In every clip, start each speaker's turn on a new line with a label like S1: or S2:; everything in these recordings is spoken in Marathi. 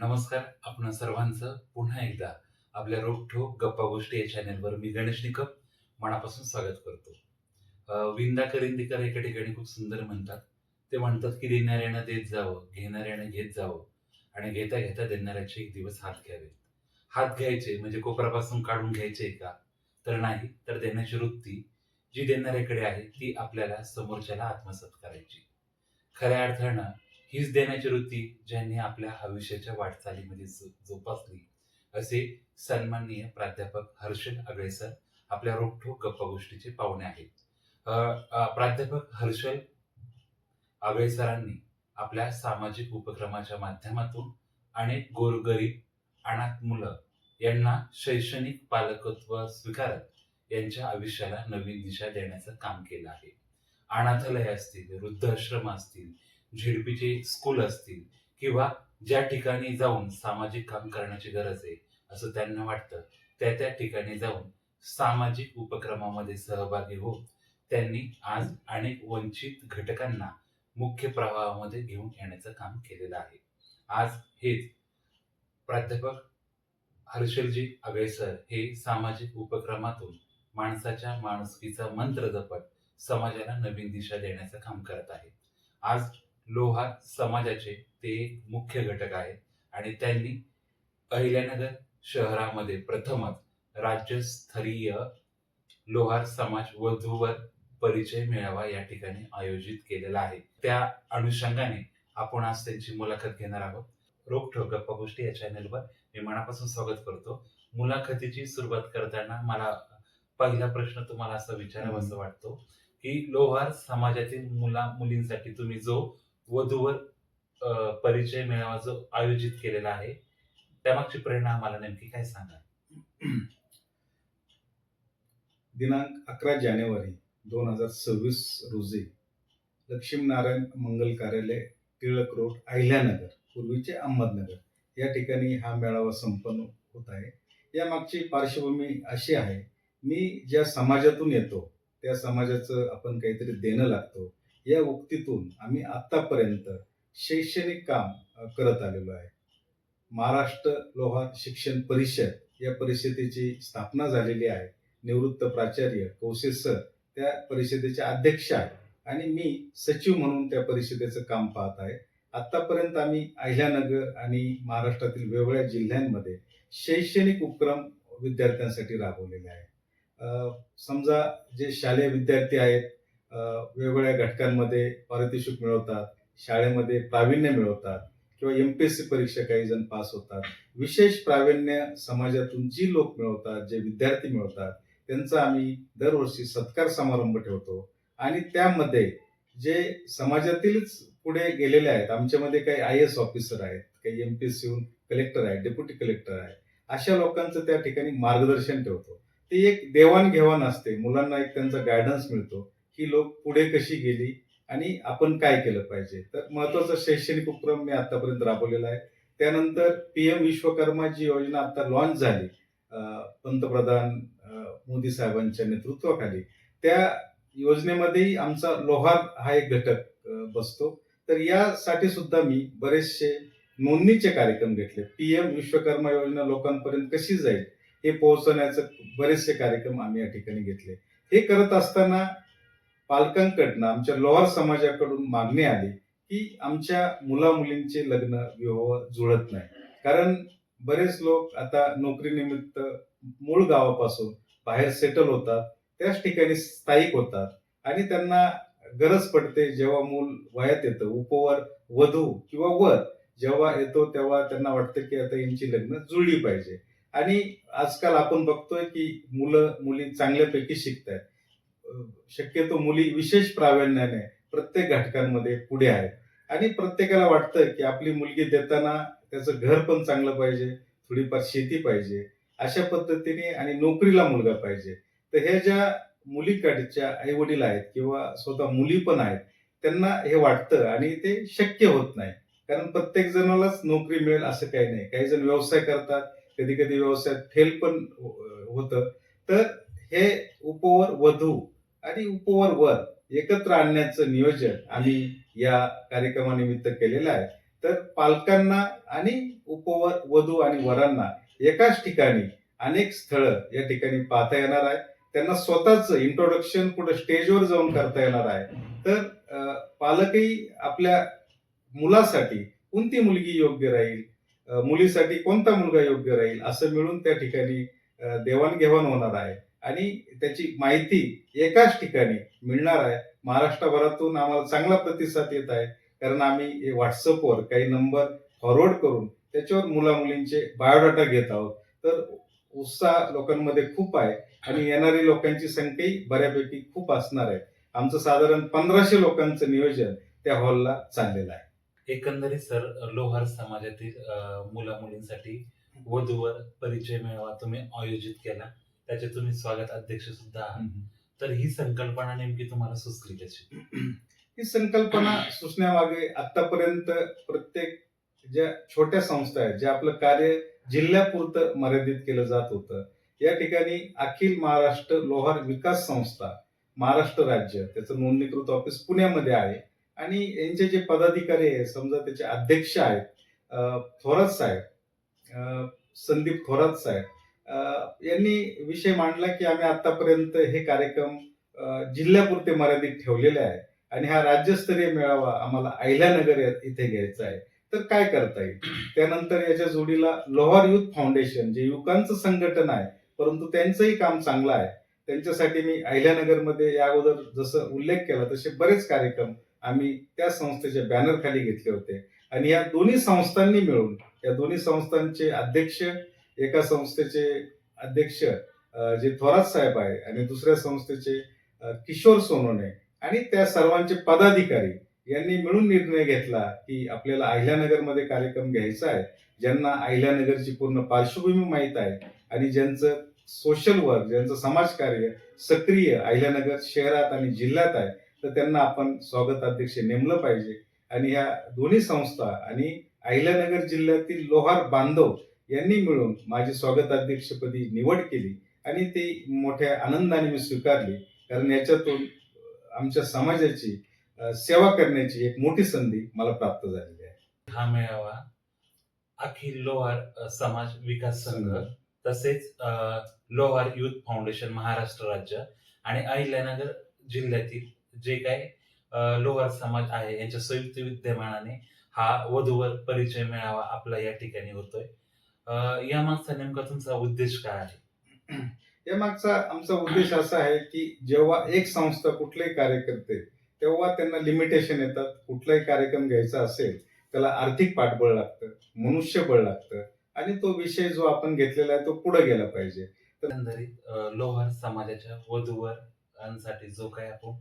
S1: नमस्कार आपण सर्वांचं पुन्हा एकदा आपल्या रोखोक गप्पा गोष्टी या चॅनेलवर मी गणेश निकम. मनापासून स्वागत करतो. विंदा करिंदीकर एका ठिकाणी खूप सुंदर म्हणतात. ते म्हणतात की देणाऱ्यानं देत जावं घेणाऱ्यानं घेत जावं आणि घेता घेता देणाऱ्याचे एक दिवस हात घ्यावे हात घ्यायचे म्हणजे कोपरापासून काढून घ्यायचे का? तर नाही तर देण्याची वृत्ती जी देणाऱ्याकडे आहे ती आपल्याला समोरच्याला आत्मसात करायची. खऱ्या अर्थानं हीच देण्याची वृत्ती ज्यांनी आपल्या आयुष्याच्या वाटचालीमध्ये जोपासली. असे सन्माननीय प्राध्यापक हर्षल अगळेसर आपल्या रोखोक गप्पा गोष्टीचे पाहुणे आहेत. प्राध्यापक हर्षल अगळेसरांनी आपल्या सामाजिक उपक्रमाच्या माध्यमातून अनेक गोरगरीब अनाथ मुलं यांना शैक्षणिक पालकत्व स्वीकारत यांच्या आयुष्याला नवीन दिशा देण्याचं काम केलं आहे. अनाथालय असतील वृद्धाश्रम असतील झेडपीचे स्कूल असतील किंवा ज्या ठिकाणी जाऊन सामाजिक काम करण्याची गरज आहे असं त्यांना वाटतं त्या त्या ठिकाणी जाऊन सामाजिक उपक्रमामध्ये सहभागी होत त्यांनी आज अनेक वंचित घटकांना मुख्य प्रवाहामध्ये घेऊन येण्याचं काम केलेलं आहे. आज हेच प्राध्यापक हर्षलजी अगळेसर हे सामाजिक उपक्रमातून माणसाच्या माणुसकीचा मंत्र जपत समाजाला नवीन दिशा देण्याचं काम करत आहेत. आज लोहार समाजाचे ते एक मुख्य घटक आहेत आणि त्यांनी अहिल्यानगर शहरामध्ये प्रथमच राज्यस्तरीय लोहार समाज वधूवर परिचय मेळावा या ठिकाणी आयोजित केलेला आहे. त्या अनुषंगाने आपण आज त्यांची मुलाखत घेणार आहोत. रोखठोक गप्पा गोष्टी या चॅनलवर मी मनापासून स्वागत करतो. मुलाखतीची सुरुवात करताना मला पहिला प्रश्न तुम्हाला असा विचारावा असं वाटतो की लोहार समाजातील मुला मुलींसाठी तुम्ही जो वधूवर परिचय मेळावा जो आयोजित केलेला आहे. त्यामागची प्रेरणा आम्हाला नेमकी काय सांगा
S2: दिनांक अकरा जानेवारी दोन हजार सव्वीस रोजी लक्ष्मीनारायण मंगल कार्यालय टिळक रोड अहिल्यानगर पूर्वीचे अहमदनगर. या ठिकाणी हा मेळावा संपन्न होत आहे. या मागची पार्श्वभूमी अशी आहे मी ज्या समाजातून येतो त्या समाजाचं आपण काहीतरी देणं लागतो. या उक्तीतून आम्ही आत्तापर्यंत शैक्षणिक काम करत आलेलो आहे. महाराष्ट्र लोहार शिक्षण परिषद या परिषदेची स्थापना झालेली आहे. निवृत्त प्राचार्य कौशे सर त्या परिषदेचे अध्यक्ष आहे आणि मी सचिव म्हणून त्या परिषदेचं काम पाहत आहे. आतापर्यंत आम्ही अहिल्यानगर आणि महाराष्ट्रातील वेगवेगळ्या जिल्ह्यांमध्ये शैक्षणिक उपक्रम विद्यार्थ्यांसाठी राबवलेले आहे. समजा जे शालेय विद्यार्थी आहेत वेगवेगळ्या घटकांमध्ये पारितोषिक मिळवतात शाळेमध्ये प्रावीण्य मिळवतात किंवा एम पी एस सी परीक्षा काही जण पास होतात. विशेष प्रावीण्य समाजातून जी लोक मिळवतात जे विद्यार्थी मिळवतात त्यांचा आम्ही दरवर्षी सत्कार समारंभ ठेवतो. आणि त्यामध्ये जे समाजातीलच पुढे गेलेले आहेत आमच्यामध्ये काही आय एस ऑफिसर आहेत काही एम पी एस सीहून कलेक्टर आहेत डेप्युटी कलेक्टर आहेत अशा लोकांचं त्या ठिकाणी मार्गदर्शन ठेवतो. ते एक देवाणघेवाण असते. मुलांना एक त्यांचा गायडन्स मिळतो. की लोक पुढे कशी गेली आणि आपण काय केलं पाहिजे. तर महत्त्वाचा शैक्षणिक उपक्रम मी आतापर्यंत राबवलेला आहे. त्यानंतर पीएम विश्वकर्मा जी योजना आता लॉन्च झाली पंतप्रधान मोदी साहेबांच्या नेतृत्वाखाली. त्या योजनेमध्येही आमचा लोहार हा एक घटक बसतो. तर यासाठी सुद्धा मी बरेचसे नोंदणीचे कार्यक्रम घेतले. पीएम विश्वकर्मा योजना लोकांपर्यंत कशी जाईल हे पोहोचवण्याचे बरेचसे कार्यक्रम आम्ही या ठिकाणी घेतले. हे करत असताना पालकांकडनं आमच्या लोहार समाजाकडून मागणी आली की आमच्या मुला मुलींचे लग्न विवाह जुळत नाही. कारण बरेच लोक आता नोकरीनिमित्त मूळ गावापासून बाहेर सेटल होतात त्याच ठिकाणी स्थायिक होतात आणि त्यांना गरज पडते जेव्हा मूल वयात येतं उपवर वधू किंवा वर जेव्हा येतो तेव्हा त्यांना वाटतं की आता यांची लग्न जुळली पाहिजे. आणि आजकाल आपण बघतोय की मुलं मुली चांगल्यापैकी शिकत आहेत शक्यतो मुली विशेष प्रावीण्याने प्रत्येक घटकांमध्ये पुढे आहेत. आणि प्रत्येकाला वाटतं की आपली मुलगी देताना त्याचं घर पण चांगलं पाहिजे थोडीफार शेती पाहिजे अशा पद्धतीने आणि नोकरीला मुलगा पाहिजे. तर हे ज्या मुलीकडच्या आई वडील आहेत किंवा स्वतः मुली पण आहेत त्यांना हे वाटतं आणि ते शक्य होत नाही. कारण प्रत्येक जणालाच नोकरी मिळेल असं काही नाही. काही जण व्यवसाय करतात कधी कधी व्यवसायात फेल पण हो-, होतं. तर हे उपवर वधू आणि उपवर वर एकत्र आणण्याचं नियोजन आम्ही या कार्यक्रमानिमित्त केलेलं आहे. तर पालकांना आणि उपवर वधू आणि वरांना एकाच ठिकाणी अनेक स्थळं या ठिकाणी पाहता येणार आहे. त्यांना स्वतःच इंट्रोडक्शन कुठं स्टेजवर जाऊन करता येणार आहे. तर पालकही आपल्या मुलासाठी कोणती मुलगी योग्य राहील? मुलीसाठी कोणता मुलगा योग्य राहील? असं मिळून त्या ठिकाणी देवाणघेवाण होणार आहे. आणि त्याची माहिती एकाच ठिकाणी मिळणार आहे. महाराष्ट्रभरातून आम्हाला चांगला प्रतिसाद येत आहे. कारण आम्ही व्हॉट्सअपवर काही नंबर फॉरवर्ड करून त्याच्यावर मुला मुलींचे बायोडाटा घेत आहोत. तर उत्साह लोकांमध्ये खूप आहे आणि येणारी लोकांची संख्याही बऱ्यापैकी खूप असणार आहे. आमचं साधारण पंधराशे लोकांचं नियोजन त्या हॉलला चाललेलं आहे.
S1: एकंदरीत सर लोहार समाजातील मुला मुलींसाठी वधूवर परिचय मेळावा तुम्ही आयोजित केला. त्याचे तुम्ही स्वागत अध्यक्ष सुद्धा आहात. तर ही संकल्पना नेमकी तुम्हाला सुचली कशी?
S2: ही संकल्पना सुचण्यामागे आतापर्यंत प्रत्येक ज्या छोट्या संस्था आहेत ज्या आपलं कार्य जिल्ह्यापुरतं मर्यादित केलं जात होतं या ठिकाणी अखिल महाराष्ट्र लोहार विकास संस्था महाराष्ट्र राज्य त्याचं नोंदणीकृत ऑफिस पुण्यामध्ये आहे. आणि यांचे जे पदाधिकारी आहे समजा त्याचे अध्यक्ष आहेत थोरात साहेब संदीप थोरात साहेब यांनी विषय मांडला की आम्ही आतापर्यंत हे कार्यक्रम जिल्ह्यापुरते मर्यादित ठेवलेले आहे आणि हा राज्यस्तरीय मेळावा आम्हाला अहिल्यानगर इथे घ्यायचा आहे. तर काय करता येईल? त्यानंतर याच्या जोडीला लोहार युथ फाउंडेशन जे युवकांचं संघटन आहे परंतु त्यांचंही काम चांगलं आहे. त्यांच्यासाठी मी अहिल्यानगरमध्ये या अगोदर जसं उल्लेख केला तसे बरेच कार्यक्रम आम्ही त्या संस्थेच्या बॅनर खाली घेतले होते. आणि या दोन्ही संस्थांनी मिळून या दोन्ही संस्थांचे अध्यक्ष एका संस्थेचे अध्यक्ष जे थोरात साहेब आहे आणि दुसऱ्या संस्थेचे किशोर सोनोने आणि त्या सर्वांचे पदाधिकारी यांनी मिळून निर्णय घेतला की आपल्याला अहिल्यानगरमध्ये कार्यक्रम घ्यायचा आहे. ज्यांना अहिल्यानगरची पूर्ण पार्श्वभूमी माहीत आहे आणि ज्यांचं सोशल वर्क ज्यांचं समाजकार्य सक्रिय अहिल्यानगर शहरात आणि जिल्ह्यात आहे तर त्यांना आपण स्वागत अध्यक्ष नेमलं पाहिजे. आणि ह्या दोन्ही संस्था आणि अहिल्यानगर जिल्ह्यातील लोहार बांधव यांनी मिळून माझी स्वागत अध्यक्षपदी निवड केली आणि ती मोठ्या आनंदाने मी स्वीकारली. कारण याच्यातून आमच्या समाजाची सेवा करण्याची एक मोठी संधी मला प्राप्त झालेली आहे.
S1: हा मेळावा अखिल लोहार समाज विकास संघ तसेच लोहार युथ फाउंडेशन महाराष्ट्र राज्य आणि अहिल्यानगर जिल्ह्यातील जे काही लोहार समाज आहे यांच्या संयुक्त विद्यमानाने हा वधूवर परिचय मेळावा आपला या ठिकाणी होतोय. अ, यामागचा नेमका तुमचा उद्देश काय आहे?
S2: या मागचा आमचा उद्देश असा आहे की जेव्हा एक संस्था कुठलाही कार्य करते तेव्हा त्यांना लिमिटेशन येतात. कुठलाही कार्यक्रम घ्यायचा असेल त्याला आर्थिक पाठबळ लागतं मनुष्यबळ लागतं आणि तो विषय जो आपण घेतलेला आहे तो पुढे गेला पाहिजे.
S1: एकंदरीत लोहार समाजाच्या वधूवरांसाठी जो काही आपण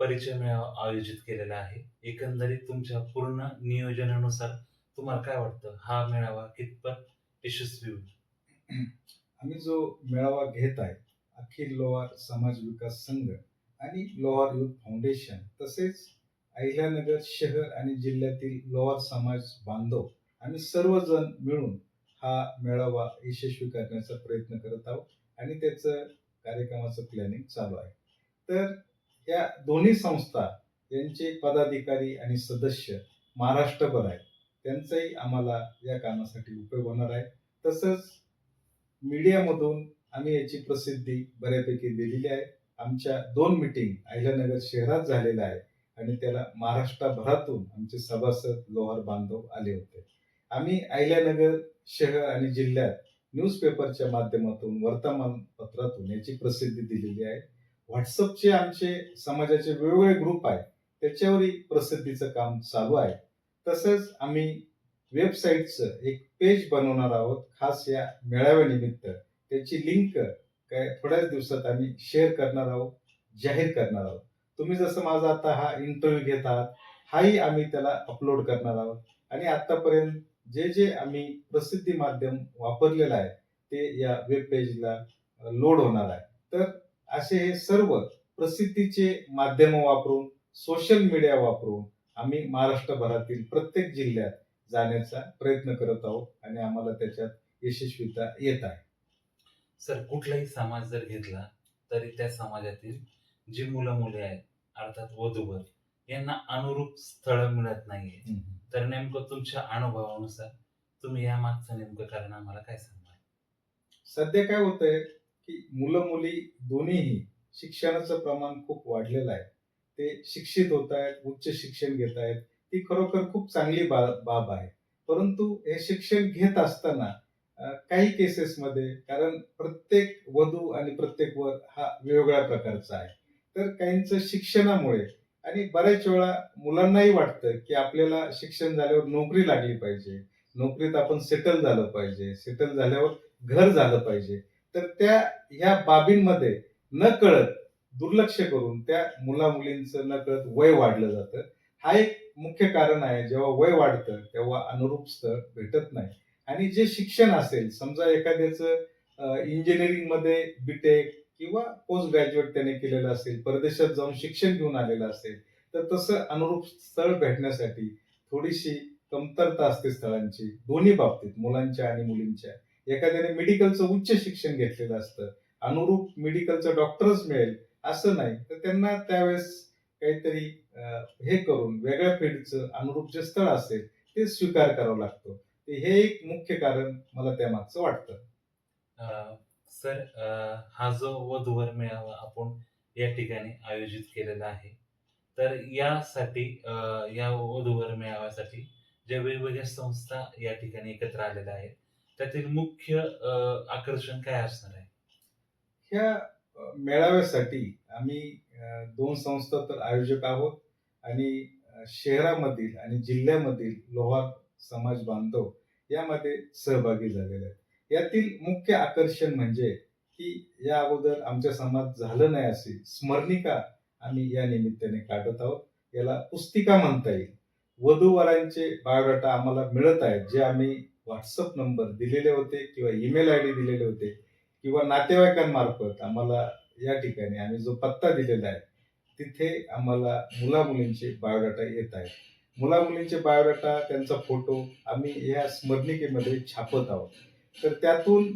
S1: परिचय मेळावा आयोजित केलेला आहे एकंदरीत तुमच्या पूर्ण नियोजनानुसार तुम्हाला काय वाटतं? हा मेळावा कितपत यशस्वी होईल
S2: आम्ही जो मेळावा घेत आहे अखिल लोहार समाज विकास संघ आणि लोहार युथ फाउंडेशन तसेच अहिल्यानगर शहर आणि जिल्ह्यातील लोहार समाज बांधव आम्ही सर्वजण मिळून हा मेळावा यशस्वी करण्याचा प्रयत्न करत आहोत आणि त्याचं कार्यक्रमाचं प्लॅनिंग चालू आहे. तर या दोन्ही संस्था यांचे पदाधिकारी आणि सदस्य महाराष्ट्रभर आहेत. त्यांचाही आम्हाला या कामासाठी उपयोग होणार आहे. तसंच मीडियामधून आम्ही याची प्रसिद्धी बऱ्यापैकी दिलेली आहे. आमच्या दोन मिटिंग अहिल्यानगर शहरात झालेल्या आहे आणि त्याला महाराष्ट्रभरातून आमचे सभासद लोहार बांधव आले होते. आम्ही अहिल्यानगर शहर आणि जिल्ह्यात न्यूजपेपरच्या माध्यमातून वर्तमानपत्रातून याची प्रसिद्धी दिलेली आहे. व्हॉट्सअपचे आमचे समाजाचे वेगवेगळे ग्रुप आहे त्याच्यावरही प्रसिद्धीचं काम चालू आहे. तसंच आम्ही वेबसाईटचं एक पेज बनवणार आहोत खास या मेळाव्यानिमित्त त्याची लिंक काय थोड्याच दिवसात आम्ही शेअर करणार आहोत जाहीर करणार आहोत. तुम्ही जसं माझा आता हा इंटरव्ह्यू घेत आहात हाही आम्ही त्याला अपलोड करणार आहोत. आणि आतापर्यंत जे जे आम्ही प्रसिद्धी माध्यम वापरलेलं आहे ते या वेब पेजला लोड होणार आहे. तर असे हे सर्व प्रसिद्धीचे माध्यम वापरून सोशल मीडिया वापरून आम्ही महाराष्ट्रभरातील प्रत्येक जिल्ह्यात जाण्याचा प्रयत्न करत आहोत आणि आम्हाला त्याच्यात यशस्वीता येत आहे.
S1: सर कुठलाही समाज जर घेतला तरी त्या समाजातील जी मुलं मुले आहेत अर्थात वधूवर यांना अनुरूप स्थळ मिळत नाहीये. तर नेमकं तुमच्या अनुभवानुसार तुम्ही या मागचं नेमकं कारण आम्हाला काय सांगणार?
S2: सध्या काय होतंय की मुलं मुली दोन्हीही शिक्षणाचं प्रमाण खूप वाढलेलं आहे. ते शिक्षित होत आहेत उच्च शिक्षण घेत आहेत ती खरोखर खूप चांगली बा बाब आहे. परंतु हे शिक्षण घेत असताना काही केसेसमध्ये कारण प्रत्येक वधू आणि प्रत्येक वर हा वेगवेगळ्या प्रकारचा आहे. तर काहींचं शिक्षणामुळे आणि बऱ्याच वेळा मुलांनाही वाटतं की आपल्याला शिक्षण झाल्यावर नोकरी लागली पाहिजे. नोकरीत आपण सेटल झालं पाहिजे. सेटल झाल्यावर घर झालं पाहिजे. तर त्या ह्या बाबींमध्ये न कळत दुर्लक्ष करून त्या मुला मुलींचं न कळत वय वाढलं जातं. हा एक मुख्य कारण आहे जेव्हा वय वाढतं तेव्हा अनुरूप स्थळ भेटत नाही. आणि जे शिक्षण असेल समजा एखाद्याचं इंजिनिअरिंगमध्ये बीटेक किंवा पोस्ट ग्रॅज्युएट त्याने केलेलं असेल परदेशात जाऊन शिक्षण घेऊन आलेलं असेल तर तसं अनुरूप स्थळ भेटण्यासाठी थोडीशी कमतरता असते स्थळांची दोन्ही बाबतीत मुलांच्या आणि मुलींच्या. एखाद्याने मेडिकलचं उच्च शिक्षण घेतलेलं असतं अनुरूप मेडिकलचं डॉक्टरच मिळेल असं नाही. तर त्यांना त्यावेळेस काहीतरी हे करून वेगळ्या फील्डचं अनुरूप जे स्थळ असेल ते स्वीकार करावं लागतं. ते हे एक मुख्य कारण मला त्यामागचं वाटतं.
S1: अं, सर हा जो वधूवर मेळावा आपण या ठिकाणी आयोजित केलेला आहे तर यासाठी या वधूवर मेळाव्यासाठी ज्या वेगवेगळ्या संस्था या ठिकाणी एकत्र आलेल्या आहेत त्यातील मुख्य आकर्षण काय असणार आहे?
S2: ह्या मेळाव्यासाठी आम्ही दोन संस्था तर आयोजक आहोत आणि शहरामधील आणि जिल्ह्यामधील लोहार समाज बांधव यामध्ये सहभागी झालेले आहेत. यातील मुख्य आकर्षण म्हणजे की या अगोदर आमच्या समाज झालं नाही असे स्मरणिका आम्ही या निमित्ताने काढत आहोत. याला पुस्तिका म्हणता येईल. वधूवरांचे बायोडाटा आम्हाला मिळत आहेत जे आम्ही व्हॉट्सअप नंबर दिलेले होते किंवा ईमेल आय डी दिलेले होते किंवा नातेवाईकांमार्फत आम्हाला या ठिकाणी आम्ही जो पत्ता दिलेला आहे तिथे आम्हाला मुला मुलींचे बायोडाटा येत आहेत. मुला मुलींचे बायोडाटा त्यांचा फोटो आम्ही या स्मरणिकेमध्ये छापत आहोत. तर त्यातून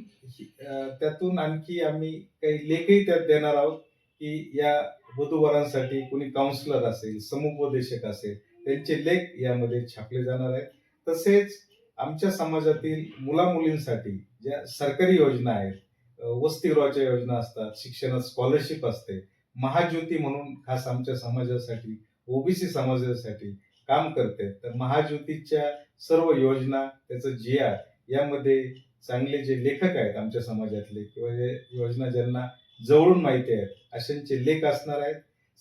S2: त्यातून आणखी आम्ही काही लेखही त्यात देणार आहोत की या वधूवरांसाठी कोणी काउन्सिलर असेल समुपदेशक असेल त्यांचे लेख यामध्ये छापले जाणार आहेत. तसेच आमच्या समाजातील मुला मुलींसाठी ज्या सरकारी योजना आहेत वसतिगृहाच्या योजना असतात शिक्षणात स्कॉलरशिप असते. महाज्योती म्हणून खास आमच्या समाजासाठी ओबीसी समाजासाठी काम करते. तर महाज्योतीच्या सर्व योजना त्याचं जी आर यामध्ये चांगले जे लेखक आहेत आमच्या समाजातले किंवा जे योजना ज्यांना जवळून माहिती आहेत अशांचे लेख असणार आहेत.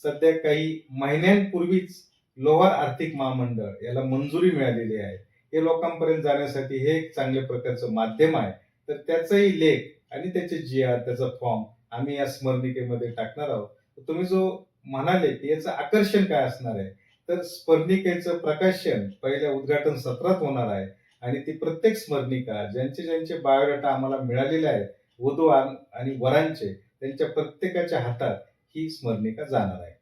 S2: सध्या काही महिन्यांपूर्वीच लोहार आर्थिक महामंडळ याला मंजुरी मिळालेली आहे. हे लोकांपर्यंत जाण्यासाठी हे एक चांगल्या प्रकारचं माध्यम आहे. तर त्याचाही लेख आणि त्याचे जी आर त्याचा फॉर्म आम्ही या स्मरणिकेमध्ये टाकणार आहोत. तर तुम्ही जो म्हणाले की याचं आकर्षण काय असणार आहे? तर स्मरणिकेचं प्रकाशन पहिल्या उद्घाटन सत्रात होणार आहे. आणि ती प्रत्येक स्मरणिका ज्यांचे ज्यांचे बायोडाटा आम्हाला मिळालेले आहेत वधू आणि वरांचे त्यांच्या प्रत्येकाच्या हातात ही स्मरणिका जाणार आहे.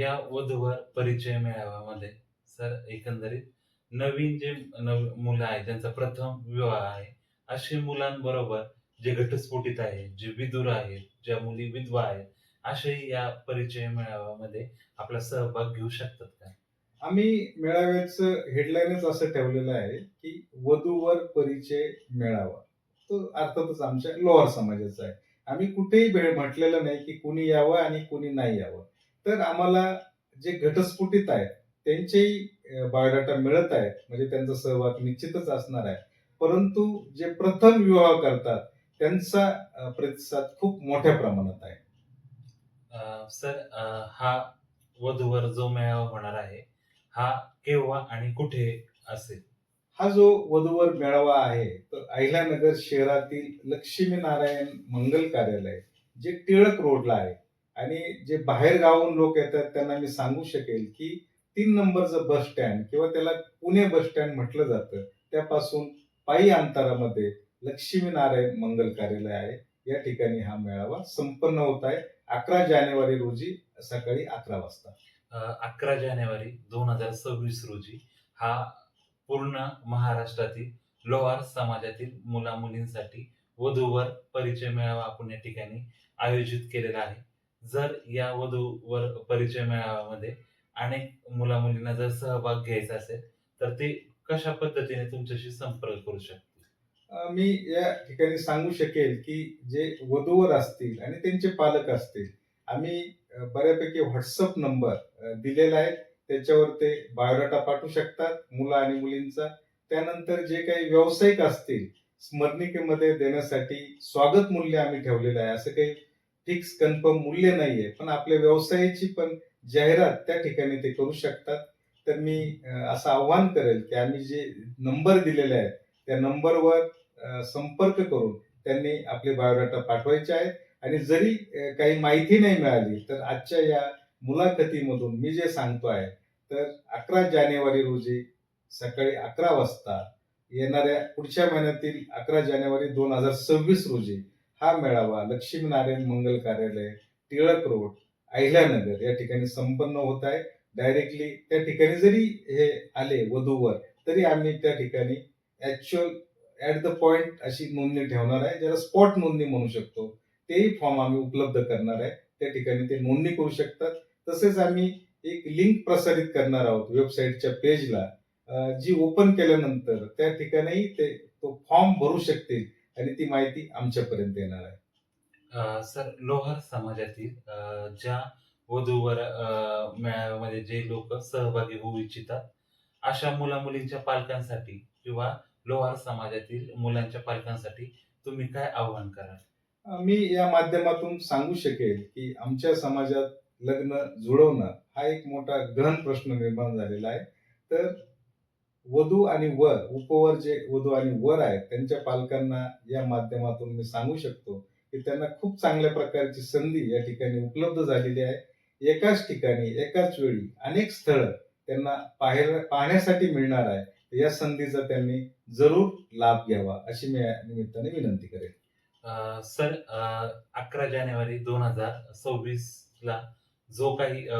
S1: या वधूवर परिचय मेळाव्यामध्ये सर एकंदरीत नवीन जे नव मुलं आहेत ज्यांचा प्रथम विवाह आहे अशी मुलांबरोबर जे घटस्फोटित आहेत जे विदुर आहेत ज्या मुली विधवा आहेत असेही या परिचय मेळाव्यामध्ये आपला सहभाग घेऊ शकतात का?
S2: आम्ही मेळाव्याचं हेडलाईनच असं ठेवलेलं आहे की वधूवर परिचय मेळावा. तो अर्थातच आमच्या लोअर समाजाचा आहे. आम्ही कुठेही भेळ म्हटलेलं नाही की कुणी यावं आणि कुणी नाही यावं. तर आम्हाला जे घटस्फोटित आहेत त्यांचेही बायोडाटा मिळत आहेत म्हणजे त्यांचा सहभाग निश्चितच असणार आहे. परंतु जे प्रथम विवाह करतात त्यांचा प्रतिसाद खूप मोठ्या प्रमाणात आहे.
S1: सर हा वधूवर जो मेळावा होणार आहे हा केव्हा आणि कुठे असेल?
S2: हा जो वधूवर मेळावा आहे तो अहिल्यानगर शहरातील लक्ष्मीनारायण मंगल कार्यालय जे टिळक रोडला आहे. आणि जे बाहेर गावून लोक येतात त्यांना मी सांगू शकेल की तीन नंबरचं बस स्टँड किंवा त्याला पुणे बस स्टँड म्हटलं जातं त्यापासून पायी अंतरामध्ये लक्ष्मीनारायण मंगल कार्यालय आहे. या ठिकाणी हा मेळावा संपन्न होत आहे. अकरा जानेवारी रोजी सकाळी अकरा वाजता.
S1: अकरा जानेवारी दोन हजार सव्वीस रोजी हा पूर्ण महाराष्ट्रातील लोहार समाजातील मुला मुलींसाठी वधूवर परिचय मेळावा आपण या ठिकाणी आयोजित केलेला आहे. जर या वधूवर परिचय मेळाव्यामध्ये अनेक मुला मुलींना जर सहभाग घ्यायचा असेल तर ते कशा पद्धतीने तुमच्याशी संपर्क करू
S2: शकतात मी या ठिकाणी सांगू शकेल की जे वधूवर असतील आणि त्यांचे पालक असतील आम्ही बऱ्यापैकी व्हॉट्सअप नंबर दिलेला आहे. त्याच्यावर ते बायोडाटा पाठवू शकतात मुलं आणि मुलींचा. त्यानंतर जे काही व्यावसायिक असतील स्मरणिकेमध्ये देण्यासाठी स्वागत मूल्य आम्ही ठेवलेलं आहे. असं काही फिक्स कन्फर्म मूल्य नाहीये पण आपल्या व्यवसायाची पण जाहिरात त्या ठिकाणी ते करू शकतात. तर मी असं आव्हान करेल की आम्ही जे नंबर दिलेले आहेत त्या नंबरवर संपर्क करून त्यांनी आपले बायोडाटा पाठवायचे आहेत. आणि जरी काही माहिती नाही मिळाली तर आजच्या या मुलाखतीमधून मी जे सांगतो आहे तर अकरा जानेवारी रोजी सकाळी अकरा वाजता येणाऱ्या पुढच्या महिन्यातील अकरा जानेवारी दोन हजार सव्वीस रोजी हा मेळावा लक्ष्मीनारायण मंगल कार्यालय टिळक रोड अहिल्यानगर या ठिकाणी संपन्न होत आहे. डायरेक्टली त्या ठिकाणी जरी हे आले वधूवर तरी आम्ही त्या ठिकाणी ऍक्च्युअल ऍट द पॉइंट अशी नोंदणी ठेवणार आहे. ज्याला स्पॉट नोंदणी म्हणू शकतो तेही फॉर्म आम्ही उपलब्ध करणार आहे. त्या ठिकाणी ते नोंदणी करू शकतात. तसेच आम्ही एक लिंक प्रसारित करणार आहोत वेबसाईटच्या पेजला जी ओपन केल्यानंतर त्या ठिकाणी ते तो फॉर्म भरू शकतील आणि ती माहिती आमच्यापर्यंत येणार आहे.
S1: सर लोहार समाजातील ज्या वधूवर मेळाव्यामध्ये जे लोक सहभागी होऊ इच्छितात अशा मुला मुलींच्या पालकांसाठी किंवा लोहार समाजातील मुलांच्या पालकांसाठी तुम्ही काय आव्हान कराल?
S2: मी या माध्यमातून सांगू शकेल की आमच्या समाजात लग्न जुळवणं हा एक मोठा गहन प्रश्न निर्माण झालेला आहे. तर वधू आणि वर उपवर जे वधू आणि वर आहेत त्यांच्या पालकांना या माध्यमातून मी सांगू शकतो की त्यांना खूप चांगल्या प्रकारची संधी या ठिकाणी उपलब्ध झालेली आहे. एकाच ठिकाणी एकाच वेळी अनेक स्थळं त्यांना पाहायला पाहण्यासाठी मिळणार आहे. या संधीचा त्यांनी जरूर लाभ घ्यावा अशी मी या निमित्ताने विनंती करेन.
S1: अ, सर अकरा जानेवारी दोन हजार सव्वीस ला जो काही अ,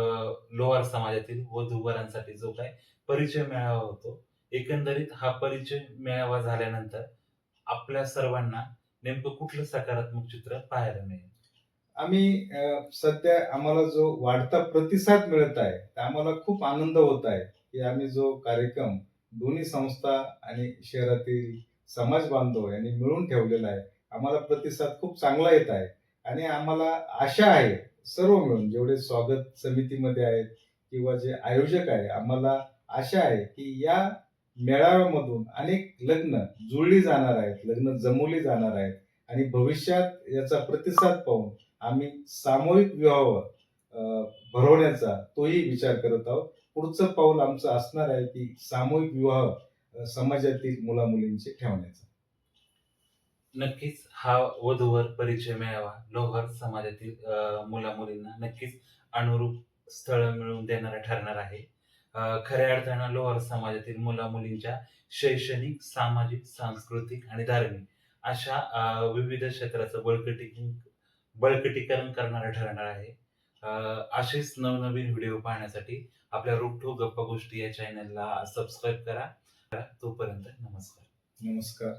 S1: लोहार समाजातील वधू वरांसाठी जो काही परिचय मेळावा होतो एकंदरीत हा परिचय मेळावा झाल्यानंतर आपल्या सर्वांना नेमकं कुठलं सकारात्मक चित्र पाहायला मिळेल?
S2: आम्ही अ, सध्या आम्हाला जो वाढता प्रतिसाद मिळत आहे तर आम्हाला खूप आनंद होत आहे की आम्ही जो कार्यक्रम दोन्ही संस्था आणि शहरातील समाज बांधव यांनी मिळून ठेवलेला आहे. आम्हाला प्रतिसाद खूप चांगला येत आहे. आणि आम्हाला आशा आहे सर्व मिळून जेवढे स्वागत समितीमध्ये आहेत किंवा जे आयोजक आहे आम्हाला आशा आहे की या मेळाव्यामधून अनेक लग्न जुळली जाणार आहेत लग्न जमवली जाणार आहेत. आणि भविष्यात याचा प्रतिसाद पाहून आम्ही सामूहिक विवाह भरवण्याचा तोही विचार करत आहोत. पुढचं पाऊल आमचं असणार आहे की सामूहिक विवाह समाजातील मुला मुलींचे ठेवण्याचा.
S1: नक्कीच हा वधूवर परिचय मिळावा. लोहार समाजातील मुला मुलींना नक्कीच अनुरूप स्थळ मिळवून देणारा ठरणार आहे. खऱ्या अर्थानं लोहार समाजातील मुला मुलींच्या शैक्षणिक सामाजिक सांस्कृतिक आणि धार्मिक अशा विविध क्षेत्राचं बळकटी बळकटीकरण करणारं ठरणार आहे. असेच नवनवीन व्हिडिओ पाहण्यासाठी आपल्या रोगठो गप्पा गोष्टी या चॅनलला सबस्क्राईब करा. तोपर्यंत नमस्कार.
S2: नमस्कार.